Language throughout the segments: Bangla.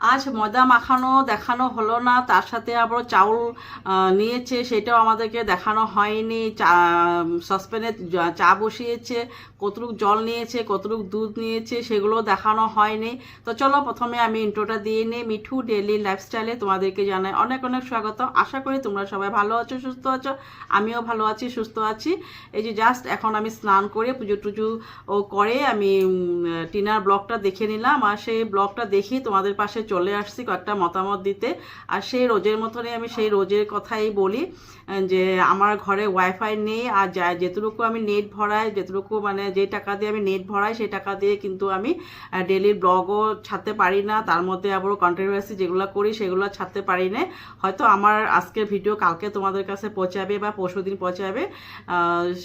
আজ ময়দা মাখানো, দেখানো হলো না। তার সাথে আবার চাউল নিয়েছে, সেটাও আমাদেরকে দেখানো হয়নি। চা সসপ্যানে চা বসিয়েছে, কতটুক জল নিয়েছে, কতটুক দুধ নিয়েছে, সেগুলো দেখানো হয়নি। তো চলো প্রথমে আমি ইন্ট্রোটা দিয়ে নিই। মিঠু ডেলি লাইফস্টাইলে তোমাদেরকে জানাই অনেক অনেক স্বাগত আশা করি তোমরা সবাই ভালো আছো, সুস্থ আছো। আমিও ভালো আছি, সুস্থ আছি। এই যে জাস্ট এখন আমি স্নান করে পুজো টুজো ও করে আমি টিনার ব্লগটা দেখে নিলাম। আর সেই ব্লগটা দেখি তোমাদের পাশে চলে আসছি কয়েকটা মতামত দিতে। আর সেই রোজের মতনই আমি সেই রোজের কথাই বলি যে আমার ঘরে ওয়াইফাই নেই, আর যা, যেটুকু আমি নেট ভরাই, যেটুকু মানে যে টাকা দিয়ে আমি নেট ভরাই, সেই টাকা দিয়ে কিন্তু আমি ডেলি ব্লগও ছাড়তে পারি না। তার মধ্যে আবারও কন্ট্রোভার্সি যেগুলো করি, সেগুলো ছাড়তে পারি না। হয়তো আমার আজকের ভিডিও কালকে তোমাদের কাছে পৌঁছাবে বা পরশু দিন পৌঁছাবে।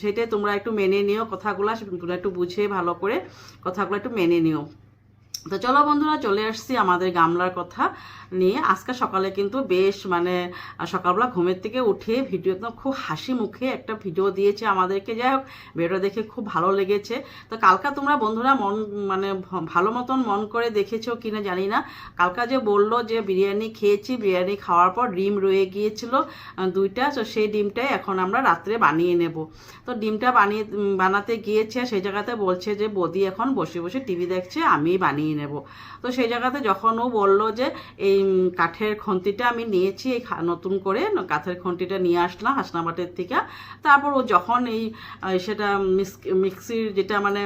সেটাই তোমরা একটু মেনে নিও, কথাগুলো একটু বুঝে ভালো করে কথাগুলো একটু মেনে নিও। তো চলো বন্ধুরা, চলে আসছি আমাদের গামলার কথা নিয়ে। আজকে সকালে কিন্তু বেশ মানে সকালবেলা ঘুমের থেকে উঠে ভিডিও একদম খুব হাসি মুখে একটা ভিডিও দিয়েছে আমাদেরকে। যাই হোক ভিডিও দেখে খুব ভালো লেগেছে। তো কালকা তোমরা বন্ধুরা মন মানে ভালো মতন মন করে দেখেছ কিনা জানি না। কালকা যে বলল যে বিরিয়ানি খেয়েছি, বিরিয়ানি খাওয়ার পর ডিম রয়ে গিয়েছিল দুইটা। তো সেই ডিমটাই এখন আমরা রাত্রে বানিয়ে নেব। তো ডিমটা বানিয়ে বানাতে গিয়েছে, সেই জায়গাতে বলছে যে বদি এখন বসে বসে টিভি দেখছে আমি বানিয়ে নেব। তো সেই জায়গাতে যখন ও বলল যে, এই কাঠের খন্তিটা আমি নিয়েছি, এই নতুন করে কাঠের খন্তিটা নিয়ে আসলাম হাসনাবাটের থেকে। তারপর ও যখন এই সেটা মিক্স- মিক্সির যেটা মানে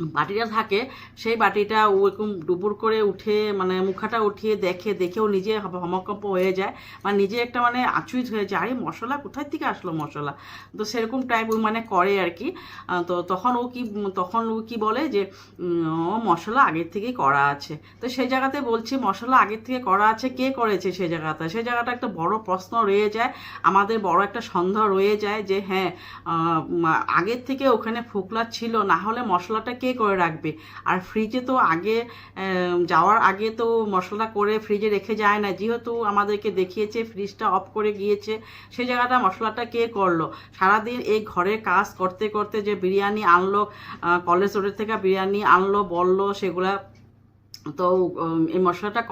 বাটিটা থাকে, সেই বাটিটা ও এরকম ডুবুর করে উঠে মানে মুখাটা উঠিয়ে দেখে দেখেও নিজে হম- হমকম্প হয়ে যায়। মানে নিজে একটা মানে আচুইত হয়ে যায়, আরে মশলা কোথায় থেকে আসলো মশলা? তো সেরকম টাইপ ও মানে করে আর কি। তো তখন ও কি, তখন ও কি বলে যে ও মশলা আগের থেকেই করা আছে। তো সেই জায়গাতে বলছি, মশলা আগের থেকে করা আছে, কে করেছে সেই জায়গাটা? সেই জায়গাটা একটা বড় প্রশ্ন রয়ে যায়, আমাদের বড় একটা সন্দেহ রয়ে যায় যে হ্যাঁ আগের থেকে ওখানে ফোকলা ছিল, না হলে মশলাটা কে করে রাখবে? আর ফ্রিজে তো আগে যাওয়ার আগে তো মশলা করে ফ্রিজে রেখে যায় না। যেহেতু আমাদেরকে দেখিয়েছে ফ্রিজটা অফ করে গিয়েছে সেই জায়গাটা মশলাটা কে করল? সারাদিন এই ঘরের কাজ করতে করতে যে বিরিয়ানি আনলো কলেজ রোডের থেকে বিরিয়ানি আনলো, বলল, সেগুলা তো এই মশলাটা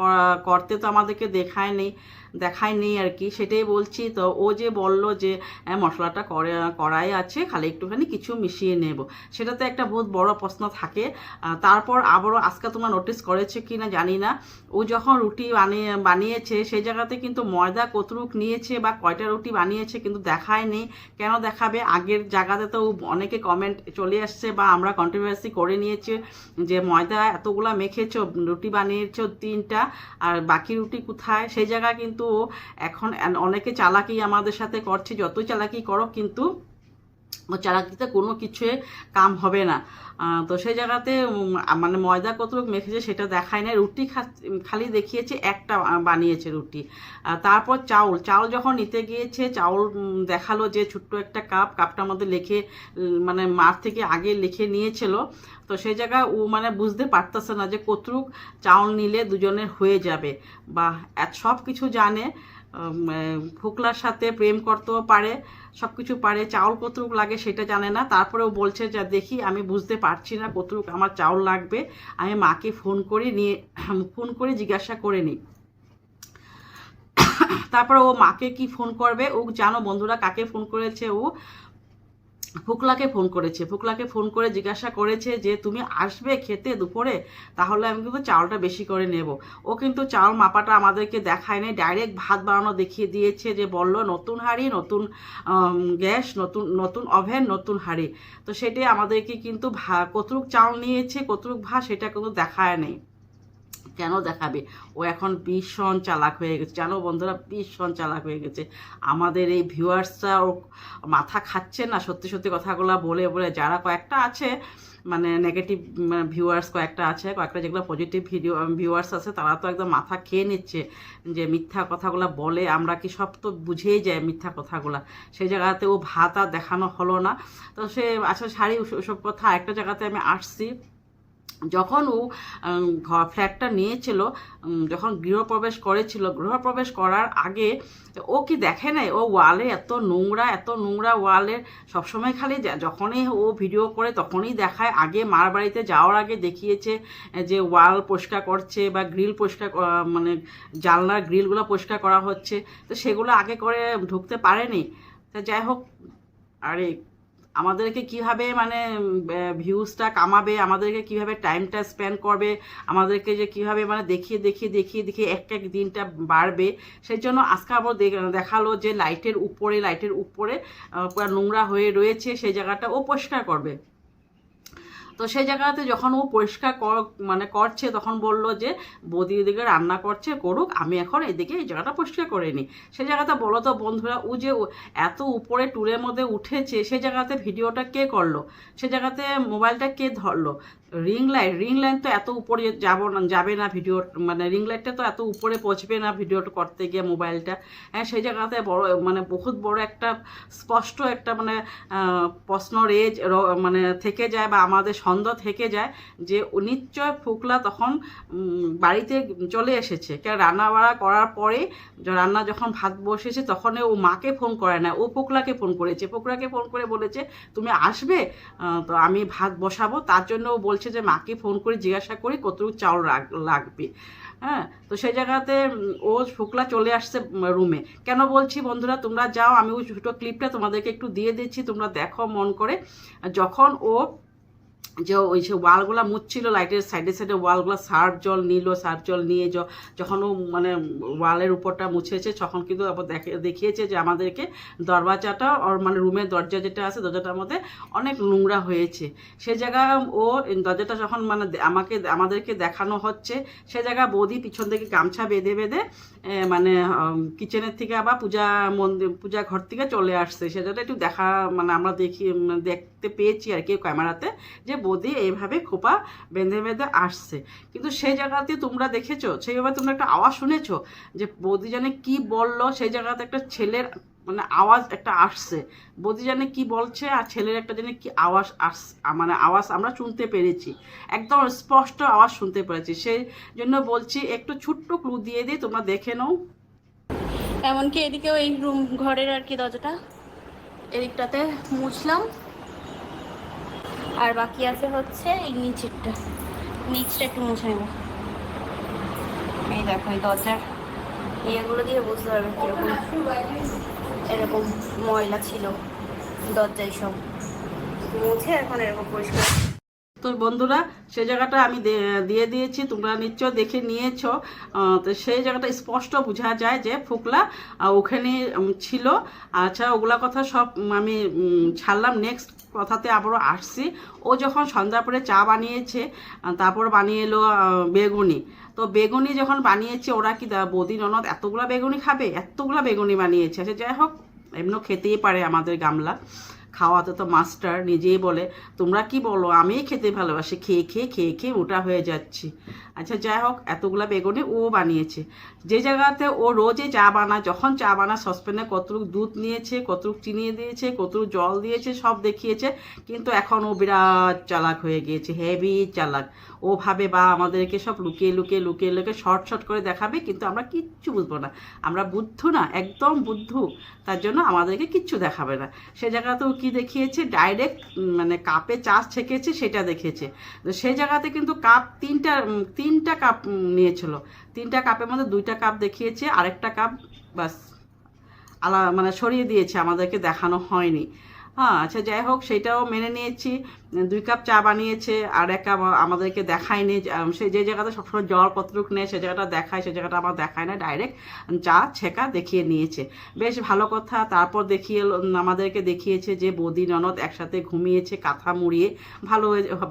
করতে তো আমাদেরকে দেখায় নেই দেখায় নেই আর কি সেটাই বলছি। তো ও যে বলল যে হ্যাঁ, মশলাটা করে করাই আছে খালি একটুখানি কিছু মিশিয়ে নেব। সেটাতে একটা বহুত বড় প্রশ্ন থাকে। তারপর আবারও আজকে তোমরা নোটিস করেছ কি না জানি না। ও যখন রুটি বানিয়ে বানিয়েছে সেই জায়গাতে কিন্তু ময়দা কতটুক নিয়েছে বা কয়টা রুটি বানিয়েছে কিন্তু দেখায় নেই। কেন দেখাবে? আগের জায়গাতে তো অনেকে কমেন্ট চলে আসছে বা আমরা কন্ট্রোভার্সি করে নিয়েছে যে ময়দা এতগুলা মেখেছো রুটি বানিয়েছ তিনটা আর বাকি রুটি কোথায়? সেই জায়গা কিন্তু ও এখন অনেকে চালাকি আমাদের সাথে করছে যতই চালাকি করো কিন্তু চালাকিতে কোনো কিছুই কাম হবে না। তো সেই জায়গাতে মানে ময়দা কতটুকু মেখেছে সেটা দেখায় না রুটি খালি দেখিয়েছে একটা বানিয়েছে রুটি। তারপর চাউল। চাউল যখন নিতে গিয়েছে, চাউল দেখাল যে ছোট্ট একটা কাপ। কাপটার মধ্যে লিখে মানে মার থেকে আগে লিখে নিয়েছিল। তো সেই জায়গায় ও মানে বুঝতে পারতেছে না যে কতটুক চাউল নিলে দুজনের হয়ে যাবে। বা সব কিছু জানে। ফুকলার সাথে প্রেম করতেও পারে সব কিছু পারে, চাউল কতটুক লাগে সেটা জানে না। তারপরেও বলছে যে, দেখি, আমি বুঝতে পারছি না কতটুক আমার চাউল লাগবে। আমি মাকে ফোন করে, নিয়ে, ফোন করে জিজ্ঞাসা করে নিই। তারপরে ও মাকে কি ফোন করবে? ও জানো বন্ধুরা কাকে ফোন করেছে ও? ফুকলাকে ফোন করেছে। ফুকলাকে ফোন করে জিজ্ঞাসা করেছে যে, তুমি আসবে খেতে দুপুরে? তাহলে আমি কিন্তু চাউলটা বেশি করে নেব। ও কিন্তু চাউল মাপাটা আমাদেরকে দেখায় নাই ডাইরেক্ট ভাত বানানো দেখিয়ে দিয়েছে যে, বলল, নতুন হাঁড়ি, নতুন গ্যাস, নতুন নতুন ওভেন, নতুন হাঁড়ি। তো সেটাই আমাদেরকে কিন্তু ভা, কতটুক চাউল নিয়েছে, কতটুক ভাত সেটা কিন্তু দেখায় নেই কেন দেখাবে? ও এখন ভীষণ চালাক হয়ে গেছে। জানো বন্ধুরা, ভীষণ চালাক হয়ে গেছে। আমাদের এই ভিউয়ার্সরা ও মাথা খাচ্ছে না সত্যি সত্যি কথাগুলো বলে বলে। যারা কয়েকটা আছে মানে নেগেটিভ ভিউয়ার্স কয়েকটা আছে, কয়েকটা যেগুলো পজিটিভ ভিডিও ভিউয়ার্স আছে, তারা তো একদম মাথা খেয়ে নিচ্ছে যে মিথ্যা কথাগুলো বলে। আমরা কি সব তো বুঝেই যায় মিথ্যা কথাগুলো। সেই জায়গাতে ও ভাত দেখানো হলো না। তো সে আচ্ছা শাড়ি ওসব কথা একটা জায়গাতে আমি আসছি। যখন ও ঘর ফ্ল্যাটটা নিয়েছিল যখন গৃহপ্রবেশ করেছিল, গৃহপ্রবেশ করার আগে ও কি দেখে নাই? ও ওয়ালে এত নোংরা এত নোংরা ওয়ালের সবসময় খালি যখনই ও ভিডিও করে তখনই দেখায়। আগে মার বাড়িতে যাওয়ার আগে দেখিয়েছে যে ওয়াল পরিষ্কার করছে বা গ্রিল পরিষ্কার মানে জানলার গ্রিলগুলো পরিষ্কার করা হচ্ছে। তো সেগুলো আগে করে ঢুকতে পারেনি। তা যাই হোক, আরে আমাদেরকে কীভাবে মানে ভিউজটা কামাবে, আমাদেরকে কীভাবে টাইমটা স্পেন্ড করবে, আমাদেরকে যে কীভাবে মানে দেখিয়ে দেখিয়ে দেখিয়ে দেখিয়ে এক এক দিনটা বাড়বে, সেই জন্য আজকে আবার দেখাল যে লাইটের উপরে লাইটের উপরে নোংরা হয়ে রয়েছে, সেই জায়গাটা ও পরিষ্কার করবে। তো সেই জায়গাতে যখন ও পরিষ্কার কর- মানে করছে, তখন বলল যে, বৌদি এদিকে রান্না করছে, করুক, আমি এখন এদিকে এই জায়গাটা পরিষ্কার করে নিই। সেই জায়গাতে বলো তো বন্ধুরা, ও যে এত উপরে ট্যুরের মধ্যে উঠেছে, সেই জায়গাতে ভিডিওটা কে করল? সে জায়গাতে মোবাইলটা কে ধরলো? রিং লাইট রিং লাইট তো এত উপরে যাব না, যাবে না ভিডিও মানে রিং লাইটটা তো এত উপরে পৌঁছবে না ভিডিওটা করতে গিয়ে মোবাইলটা হ্যাঁ সেই জায়গাতে বড় মানে বহুত বড় একটা স্পষ্ট একটা মানে প্রশ্ন রেজ মানে থেকে যায় বা আমাদের সন্দেহ থেকে যায় যে নিশ্চয় ফুকলা তখন বাড়িতে চলে এসেছে। কেন রান্না বাড়া করার পরে রান্না যখন ভাত বসেছে তখন ও মাকে ফোন করে না, ও পোকলাকে ফোন করেছে। পোকলাকে ফোন করে বলেছে, তুমি আসবে? তো আমি ভাত বসাবো। তার জন্য ও বলছে যে মাকে ফোন করে জিজ্ঞাসা করি কতটুকু চাউল লাগবে। হ্যাঁ তো সেই জায়গাতে ও শুক্লা চলে আসছে রুমে কেন বলছি বন্ধুরা, তোমরা যাও, আমি ওই ছোটো ক্লিপটা তোমাদেরকে একটু দিয়ে দিচ্ছি, তোমরা দেখো মন করে। যখন ও যে ওই যে ওয়ালগুলো মুছছিল, লাইটের সাইডে সাইডে ওয়ালগুলো সার্ফ জল নিল, সার্ফ জল নিয়ে যখন ও মানে ওয়ালের উপরটা মুছেছে, তখন কিন্তু দেখিয়েছে যে আমাদেরকে দরজাটা ওর মানে রুমের দরজা যেটা আছে, দরজাটার মধ্যে অনেক নোংরা হয়েছে। সে জায়গা ও দরজাটা যখন মানে আমাকে, আমাদেরকে দেখানো হচ্ছে, সে জায়গা বৌদি পিছন থেকে গামছা বেঁধে বেঁধে মানে কিচেনের থেকে আবার পূজা মন্দির, পূজা ঘর থেকে চলে আসছে। সেটা একটু দেখা মানে আমরা দেখি দেখতে পেয়েছি আর কি ক্যামেরাতে যে বৌদি এইভাবে খোপা বেঁধে বেঁধে আসছে। কিন্তু সেই জায়গাতে তোমরা দেখেছ সেইভাবে তোমরা একটা আওয়াজ শুনেছো যে বৌদি জানে কি বলল? সেই জায়গাতে একটা ছেলের মানে আওয়াজ একটা আসছে। বৌদি জানে কি বলছে আর ছেলের একটা জানে কি আওয়াজ আস মানে আওয়াজ আমরা শুনতে পেরেছি। একদম স্পষ্ট আওয়াজ শুনতে পেরেছি। সেই জন্য বলছি, একটু ছোট্ট ক্লু দিয়ে দিই, তোমরা দেখে নাও। এমনকি এদিকেও এই রুম ঘরের আর কি দরজাটা? এদিকটাতে মুছলাম। আর বাকি আছে হচ্ছে এই নিচেরটা। নিচটা একটু মুছে নেব। এই দেখো, এই দরজার ইয়েগুলো দিয়ে বুঝতে পারবে কীরকম, এরকম ময়লা ছিল দরজায় সব। মুছে এখন এরকম পরিষ্কার। তো বন্ধুরা, সেই জায়গাটা আমি দিয়ে দিয়েছি, তোমরা নিশ্চয় দেখে নিয়েছো। তো সেই জায়গাটা স্পষ্ট বোঝা যায় যে ফুকলা ওখানে ছিল। আচ্ছা ওগুলা কথা সব আমি ছাড়লাম। নেক্সট কথাতে আবারও আসছি। ও যখন সন্ধ্যা পরে চা বানিয়েছে তারপর বানিয়ে এলো বেগুনি। তো বেগুনি যখন বানিয়েছে, ওরা কি বৌদি, ননদ এতগুলা বেগুনি খাবে? এতগুলা বেগুনি বানিয়েছে। আচ্ছা যাই হোক, এমনিও খেতেই পারে আমাদের গামলা। খাওয়াতে তো মাস্টার নিজেই বলে, তোমরা কি বলো? আমি খেতে ভালোবাসি। খেয়ে খেয়ে খেয়ে খেয়ে মোটা হয়ে যাচ্ছি। আচ্ছা যাই হোক, এতগুলো বেগুনে ও বানিয়েছে। যে জায়গাতে ও রোজে চা বানায় যখন চা বানায় সসপ্যানে কতটুকু দুধ নিয়েছে, কতটুক চিনি দিয়েছে, কতটুক জল দিয়েছে, সব দেখিয়েছে, কিন্তু এখন ও বিরাট চালাক হয়ে গিয়েছে, হেভি চালাক। ও ভাবে বা আমাদেরকে সব লুকিয়ে লুকিয়ে লুকিয়ে লুকিয়ে শর্ট শর্ট করে দেখাবে, কিন্তু আমরা কিচ্ছু বুঝব না। আমরা বুদ্ধ না, একদম বুদ্ধ। তার জন্য আমাদেরকে কিচ্ছু দেখাবে না। সে জায়গাতেও কি দেখিয়েছে? ডাইরেক্ট মানে কাপে চাষ ছেঁকেছে, সেটা দেখেছে তো সেই জায়গাতে কিন্তু কাপ তিনটা তিনটা কাপ নিয়েছিল। তিনটা কাপের মধ্যে দুইটা কাপ দেখিয়েছে, আরেকটা কাপ বাস আলা মানে সরিয়ে দিয়েছে, আমাদেরকে দেখানো হয়নি। হ্যাঁ আচ্ছা যাই হোক, সেটাও মেনে নিয়েছি। দুই কাপ চা বানিয়েছে, আর এক কাপ আমাদেরকে দেখায়নি সে যে জায়গাতে সবসময় জল কতটুক নেয় সে জায়গাটা দেখায়, সে জায়গাটা আমার দেখায় না ডাইরেক্ট চা ছেঁকা দেখিয়ে নিয়েছে। বেশ ভালো কথা, তারপর দেখিয়ে আমাদেরকে দেখিয়েছে যে বৌদি ননদ একসাথে ঘুমিয়েছে, কাঁথা মুড়িয়ে, ভালো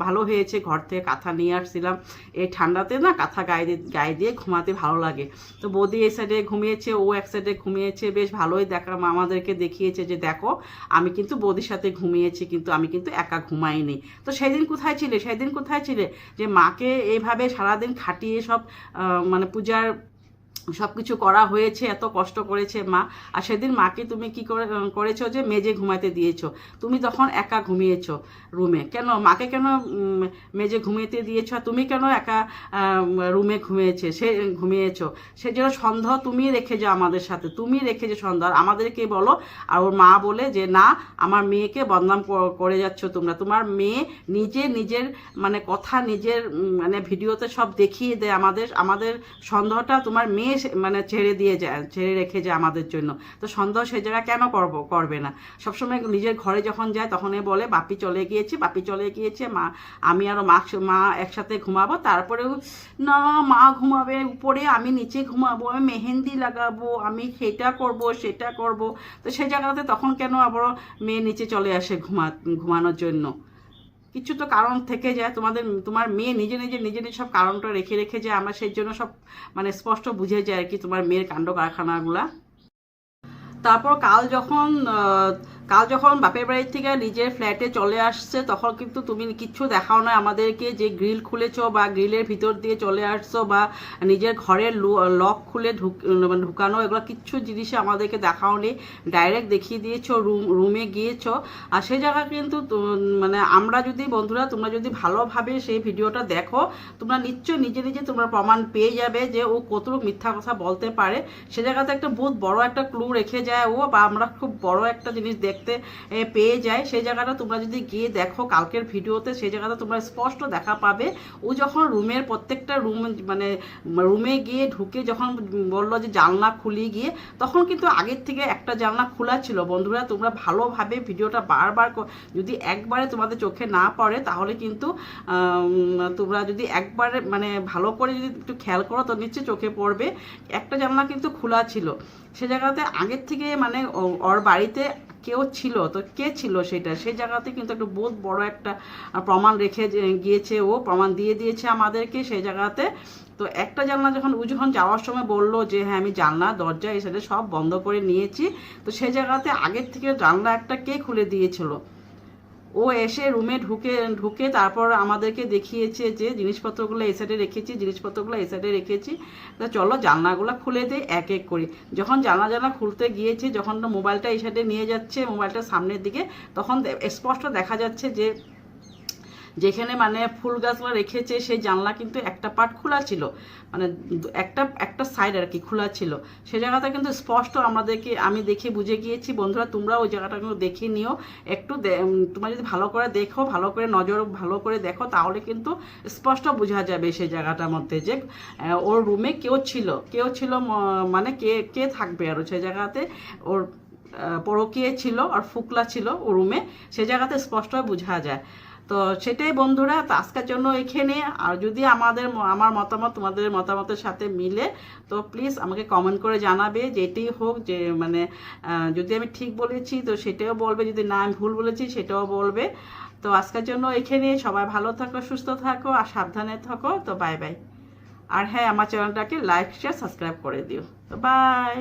ভালো হয়েছে, ঘর থেকে কাঁথা নিয়ে আসছিলাম। এই ঠান্ডাতে না কাঁথা গায়ে দিয়ে গায়ে দিয়ে ঘুমাতে ভালো লাগে। তো বৌদি এই সাইডে ঘুমিয়েছে, ও এক সাইডে ঘুমিয়েছে, বেশ ভালোই দেখা, আমাদেরকে দেখিয়েছে যে দেখো, আমি কিন্তু বৌদির সাথে ঘুমিয়েছি, কিন্তু আমি কিন্তু একা ঘুমাইনি তো সেদিন কোথায় ছিলে? সেদিন কোথায় ছিলে? যে মাকে এইভাবে সারাদিন খাটিয়ে সব মানে পূজার সব কিছু করা হয়েছে, এত কষ্ট করেছে মা। আর সেদিন মাকে তুমি কি করে করেছ যে মেজে ঘুমাতে দিয়েছ? তুমি তখন একা ঘুমিয়েছো রুমে। কেন? মাকে কেন মেজে ঘুমিয়েতে দিয়েছ? তুমি কেন একা রুমে ঘুমিয়েছে, সে, ঘুমিয়েছো? সে জন্য সন্দেহ তুমি রেখে যাও আমাদের সাথে। তুমি রেখে যে সন্দেহ আমাদেরকে বলো, আর ওর মা বলে যে, না, আমার মেয়েকে বদনাম করে যাচ্ছ তোমরা। তোমার মেয়ে নিজে নিজের মানে কথা নিজের মানে ভিডিওতে সব দেখিয়ে দেয়। আমাদের আমাদের সন্দেহটা তোমার মেয়ে মানে ছেড়ে দিয়ে যায়, ছেড়ে রেখে যায় আমাদের জন্য। তো সন্দেহ সেই জায়গা কেন করব, করবে না? সবসময় নিজের ঘরে যখন যায় তখন এ বলে, বাপি চলে গিয়েছে, বাপি চলে গিয়েছে, মা, আমি আরও মা মা একসাথে ঘুমাবো। তারপরেও, না, মা ঘুমাবে উপরে, আমি নিচে ঘুমাবো, আমি মেহেন্দি লাগাবো, আমি সেটা করব সেটা করব। তো সেই জায়গাতে তখন কেন আবার মেয়ে নিচে চলে আসে ঘুমা, ঘুমানোর জন্য? কিছু তো কারণ থেকে যায়, তোমাদের, তোমার মেয়ে নিজে নিজে নিজে নিজে সব কারণটা রেখে রেখে যায়, আমরা সেই জন্য সব মানে স্পষ্ট বুঝে যায় আর কি তোমার মেয়ের কাণ্ড কারখানাগুলা তারপর কাল যখন কাল যখন বাপের বাড়ি থেকে নিজের ফ্ল্যাটে চলে আসছে, তখন কিন্তু তুমি কিচ্ছু দেখাও না আমাদেরকে যে গ্রিল খুলেছো বা গ্রিলের ভিতর দিয়ে চলে আসছো বা নিজের ঘরের লক খুলে ঢুক মানে ঢুকানো, এগুলো কিচ্ছু জিনিসে আমাদেরকে দেখাও নেই। ডাইরেক্ট দেখিয়ে দিয়েছ রুম রুমে গিয়েছো। আর সেই জায়গা কিন্তু মানে আমরা যদি, বন্ধুরা, তোমরা যদি ভালোভাবে সেই ভিডিওটা দেখো, তোমরা নিশ্চয়ই নিজে নিজে তোমরা প্রমাণ পেয়ে যাবে যে ও কতটুকু মিথ্যা কথা বলতে পারে। সে জায়গাতে একটা বহুত বড় একটা ক্লু রেখে যায় ও, বা আমরা খুব বড় একটা জিনিস দেখতে পেয়ে যায়। সেই জায়গাটা তোমরা যদি গিয়ে দেখো কালকের ভিডিওতে, সেই জায়গাটা তোমরা স্পষ্ট দেখা পাবে। ও যখন রুমের প্রত্যেকটা রুম মানে রুমে গিয়ে ঢুকে যখন বলল যে জানলা খুলি গিয়ে, তখন কিন্তু আগের থেকে একটা জানলা খোলা ছিল। বন্ধুরা, তোমরা ভালোভাবে ভিডিওটা বারবার যদি একবারে তোমাদের চোখে না পড়ে, তাহলে কিন্তু তোমরা যদি একবারে মানে ভালো করে যদি একটু খেয়াল করো, তো নিশ্চয়ই চোখে পড়বে। একটা জানলা কিন্তু খোলা ছিল। সে জায়গাতে আগের থেকে মানে ওর বাড়িতে কেউ ছিল, তো কে ছিল সেটা? সেই জায়গাতে কিন্তু একটা বহুত বড় একটা প্রমাণ রেখে গিয়েছে ও, প্রমাণ দিয়ে দিয়েছে আমাদেরকে সেই জায়গাতে। তো একটা জানলা যখন ও যখন যাওয়ার সময় বলল যে হ্যাঁ আমি জানলা, দরজা এসে সব বন্ধ করে নিয়েছি। তো সেই জায়গাতে আগের থেকে জানলা একটা কে খুলে দিয়েছিল? ও এসে রুমে ঢুকে ঢুকে তারপর আমাদেরকে দেখিয়েছে যে জিনিসপত্রগুলো এই সাইডে রেখেছি, জিনিসপত্রগুলো এই সাইডে রেখেছি। তা চলো জানলাগুলো খুলে দেয় এক এক করে। যখন জানলা জানলা খুলতে গিয়েছে, যখন মোবাইলটা এই সাইডে নিয়ে যাচ্ছে, মোবাইলটা সামনের দিকে, তখন স্পষ্ট দেখা যাচ্ছে যে যেখানে মানে ফুল গাছগুলো রেখেছে, সেই জানলা কিন্তু একটা পার্ট খোলা ছিল। মানে একটা একটা সাইড আর কি খোলা ছিল। সে জায়গাটা কিন্তু স্পষ্ট আমাদেরকে, আমি দেখে বুঝে গিয়েছি। বন্ধুরা, তোমরা ওই জায়গাটা কিন্তু দেখে নিও। একটু তোমরা যদি ভালো করে দেখো, ভালো করে নজর, ভালো করে দেখো, তাহলে কিন্তু স্পষ্ট বোঝা যাবে সেই জায়গাটার মধ্যে যে ওর রুমে কেউ ছিল। কেউ ছিল মানে কে কে থাকবে আর সেই জায়গাতে? ওর পরকীয়ে ছিল আর ফুকলা ছিল ও রুমে সে জায়গাতে স্পষ্ট বোঝা যায়। তো সেটাই বন্ধুরা, তো আজকের জন্য এখানে। আর যদি আমাদের আমার মতামত তোমাদের মতামতের সাথে মিলে, তো প্লিজ আমাকে কমেন্ট করে জানাবে যেটাই হোক, যে মানে যদি আমি ঠিক বলেছি তো সেটাও বলবে, যদি না আমি ভুল বলেছি সেটাও বলবে। তো আজকের জন্য এখানে। সবাই ভালো থাকো, সুস্থ থাকো আর সাবধানে থাকো। তো বাই বাই আর হ্যাঁ আমার চ্যানেলটাকে লাইক শেয়ার সাবস্ক্রাইব করে দিও। তো বাই